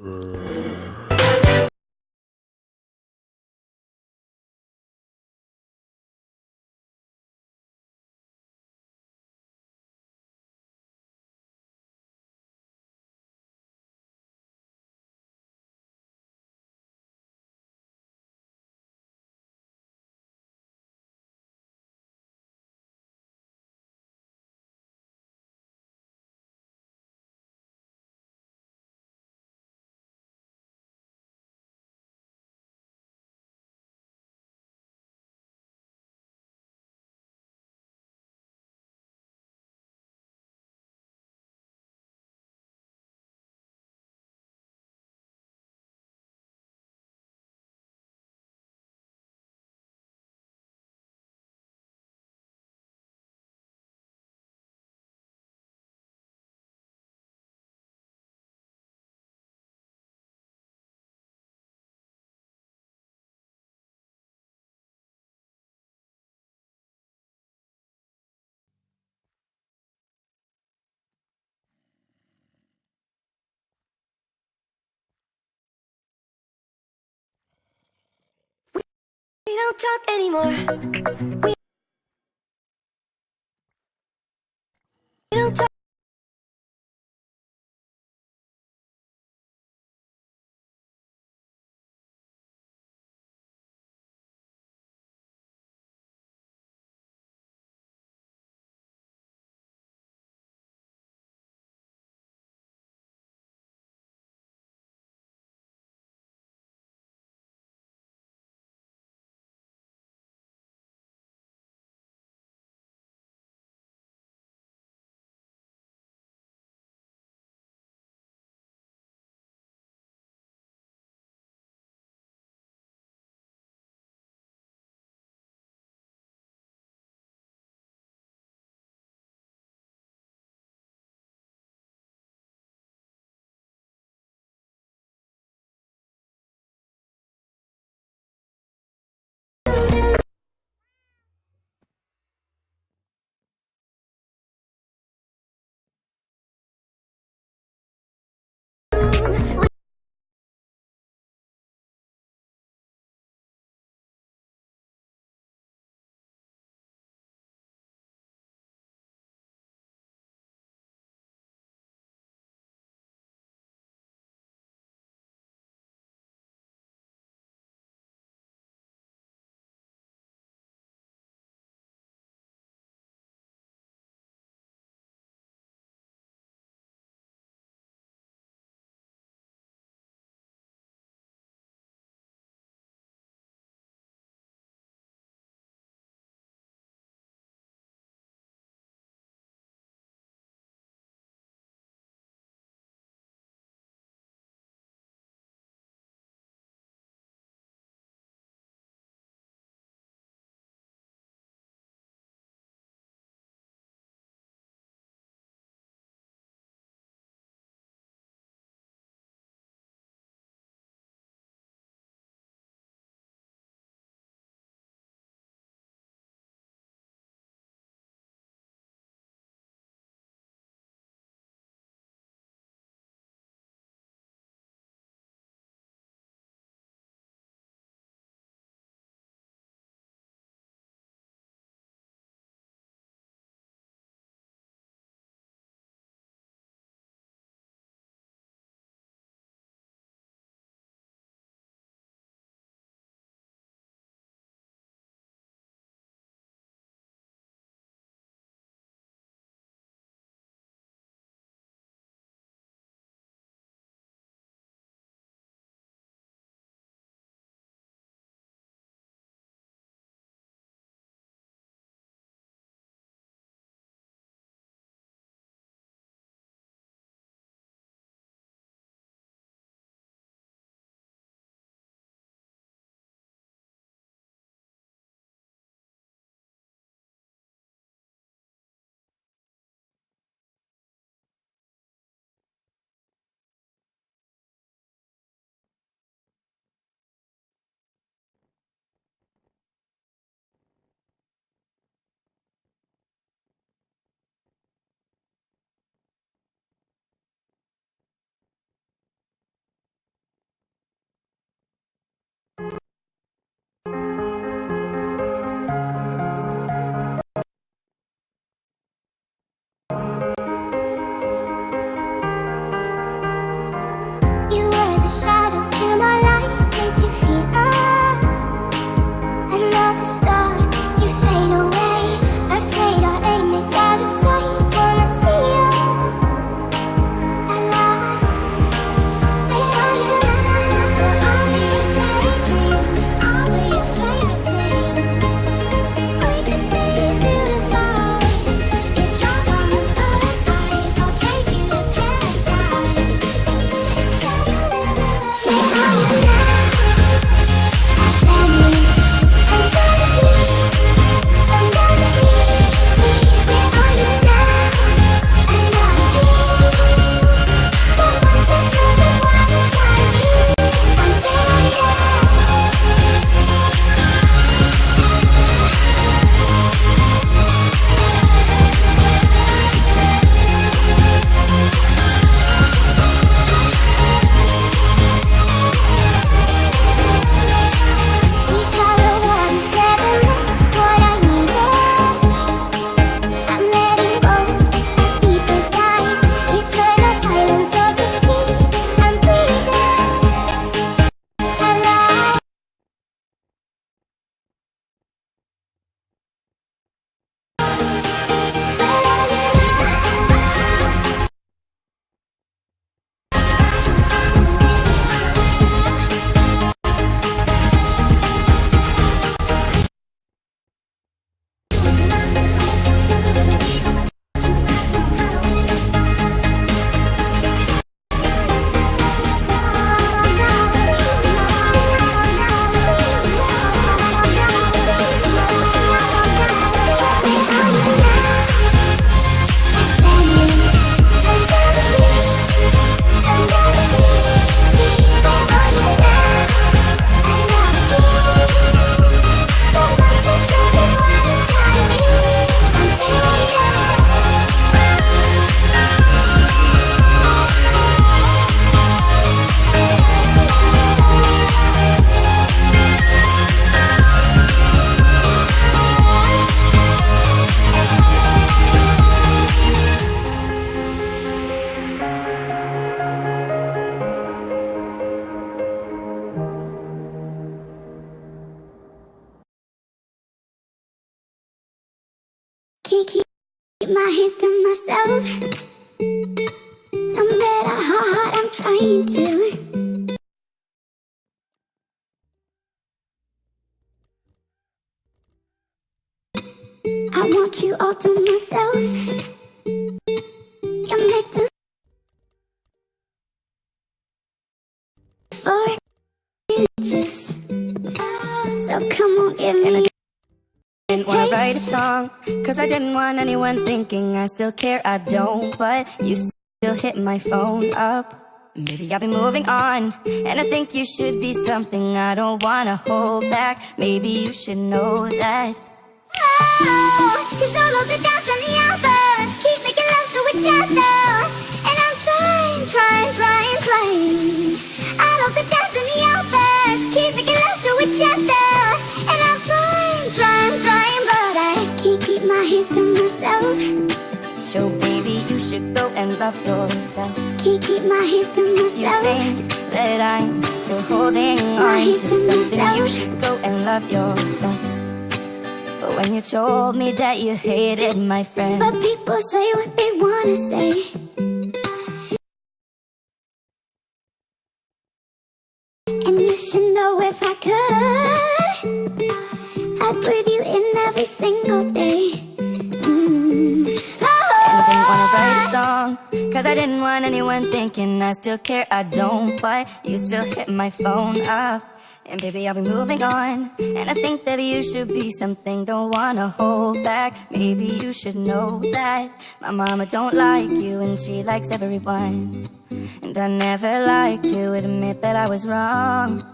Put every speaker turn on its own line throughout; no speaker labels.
We talk anymore. We
my hands to myself. No matter how hard I'm trying to. I want you all to myself. You're meant to for inches. So come on, give me
write a song, cause I didn't want anyone thinking I still care, I don't. But you still hit my phone up. Maybe I'll be moving on, and I think you should be something I don't wanna hold back. Maybe you should know that.
Oh, cause all of the downs and the uppers keep making love to each other. Love yourself. Can't keep my hands to myself.
You
myself.
think that I'm still holding
My
on to something? You should go and love yourself. But when you told me that you hated my friend.
But people say what they wanna say. And you should know if I could,
I didn't want anyone thinking I still care, I don't. But you still hit my phone up? And baby, I'll be moving on? And I think that you should be something Don't wanna hold back. Maybe you should know that My mama don't like you And she likes everyone. And I never liked to admit that I was wrong.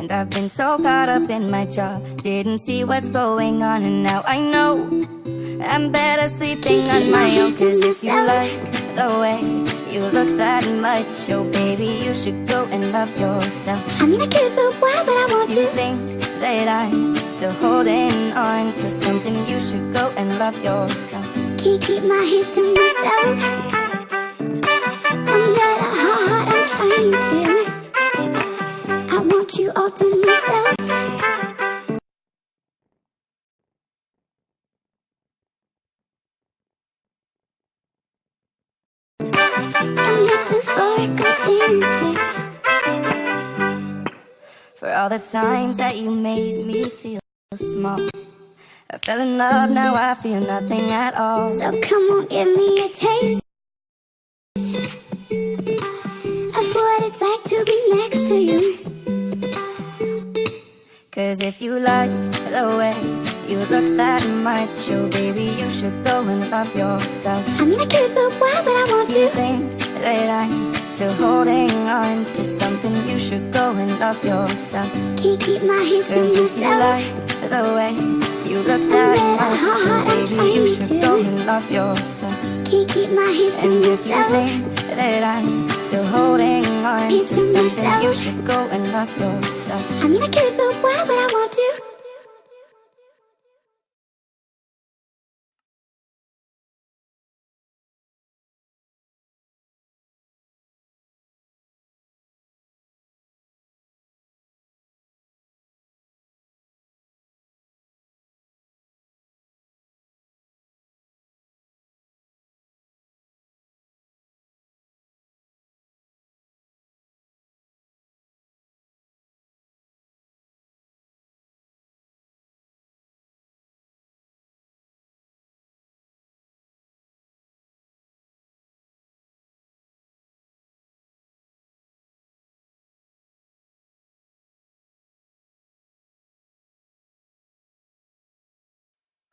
And I've been so caught up in my job Didn't see what's going on. And now I know I'm better sleeping on my own Cause if you like the way you look that much Oh baby, you should go and love yourself
I mean, I could, but why would I want
You
to?
think that I'm still holding on to something You should go and love yourself
Can't keep my hands to myself. No matter how hard I'm trying to, I want you all to myself. I'm metaphorical damages.
For all the times that you made me feel small I fell in love, now I feel nothing at all
So come on, give me a taste of what it's like to be next to you.
Cause if you like the way you look that much Oh baby, you should go and love yourself
I mean, I could, but why would I want
You
to?
think that I'm still holding on to something. You should go and love yourself.
Can't keep my hands to
Cause if you like the way you look that much baby, you should go and love yourself.
Can't keep my hands to
And if you think that I'm still holding on to
to
something You should go and love yourself.
I mean, I could, but why would I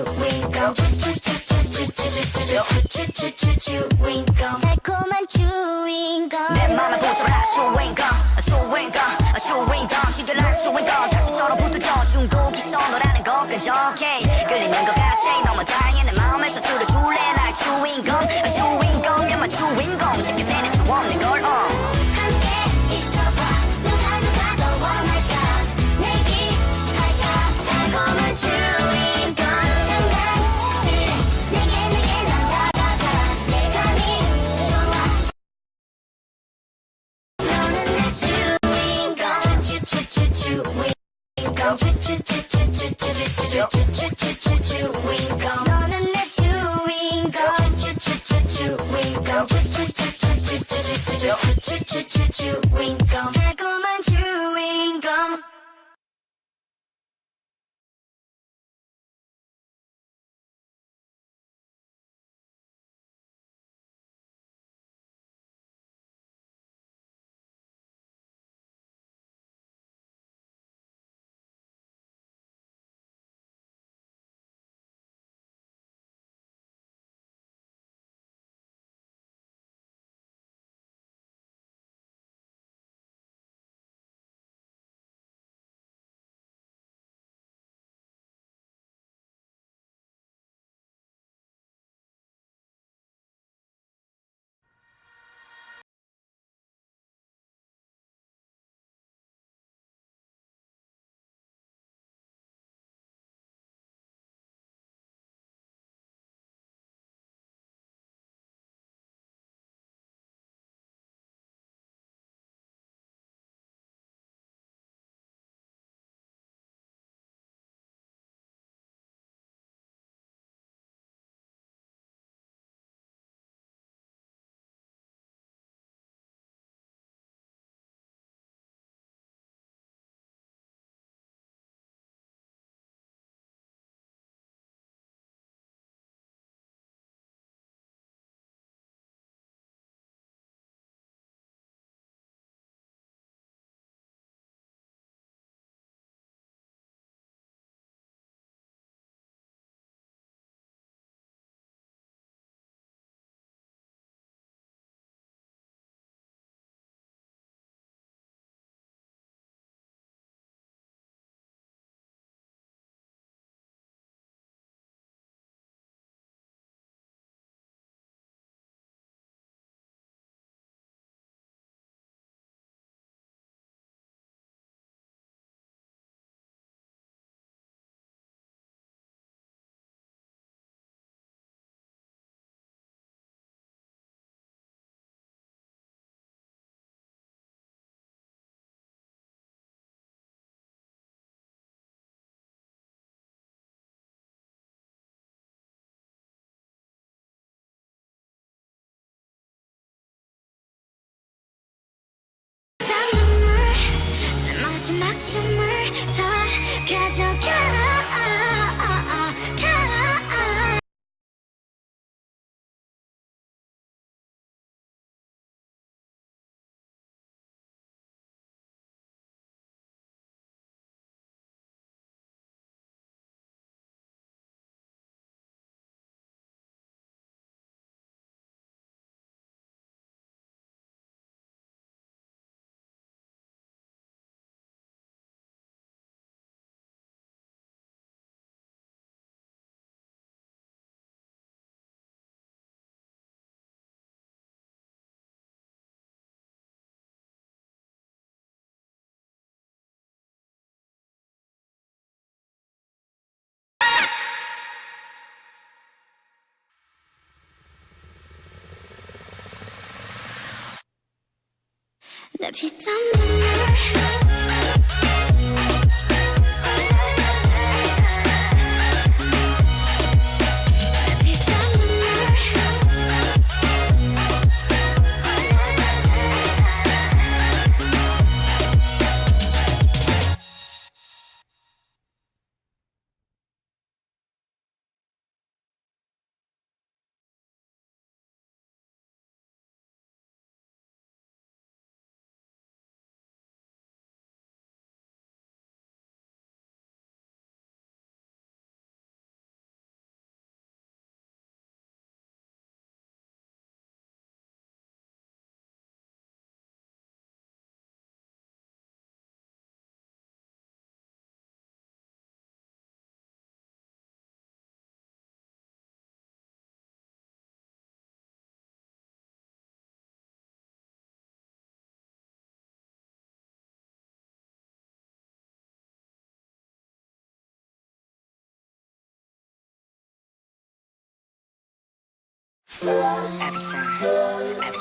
chewing gum. Chew chew chew chew chew chew chew chew chew chew chewing gum.
달콤한 chewing gum
내 맘에 붙어라 chewing gum, chewing gum, chewing gum. 시들할 chewing gum. 다치처럼 붙어져 중독이 선호라는 것까지 okay. 끌리는 것
La vie
everything.
그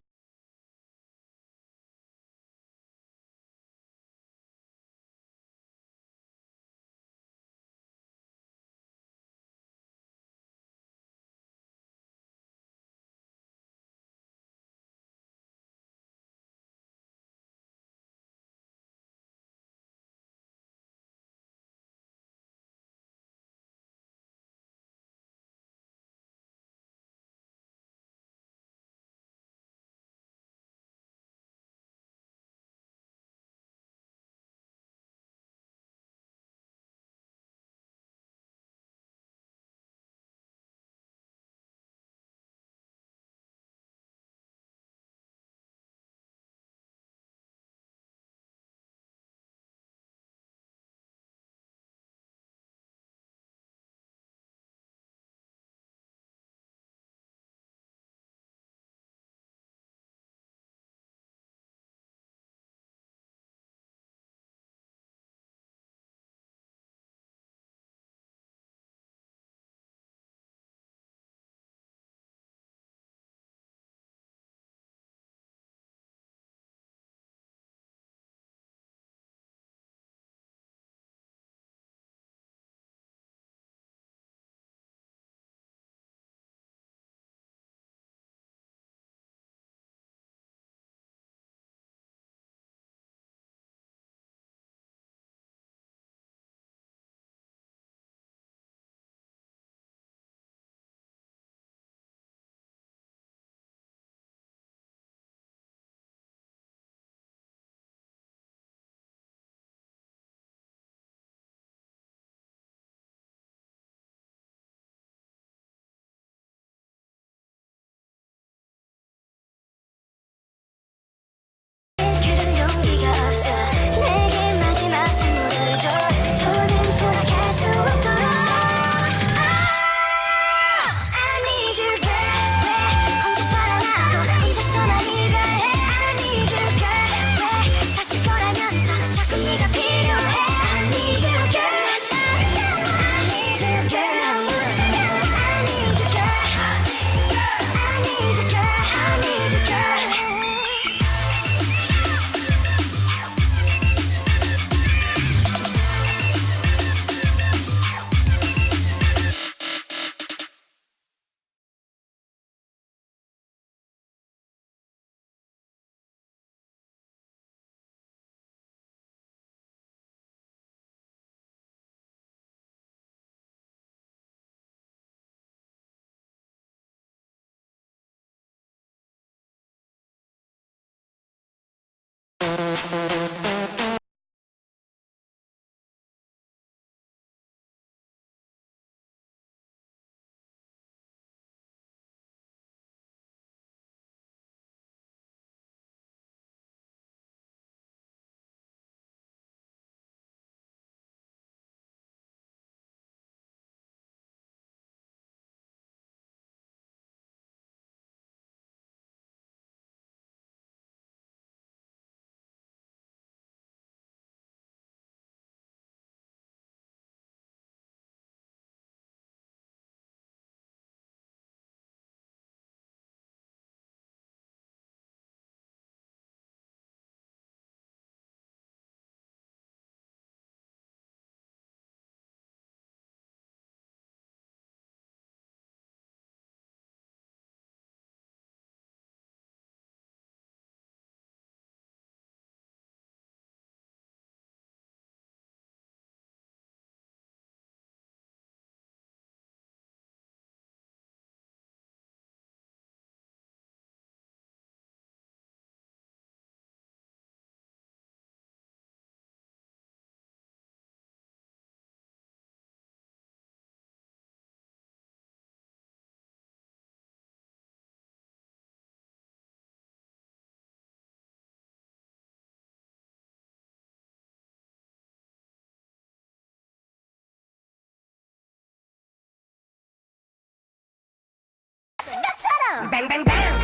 งแบง
แบง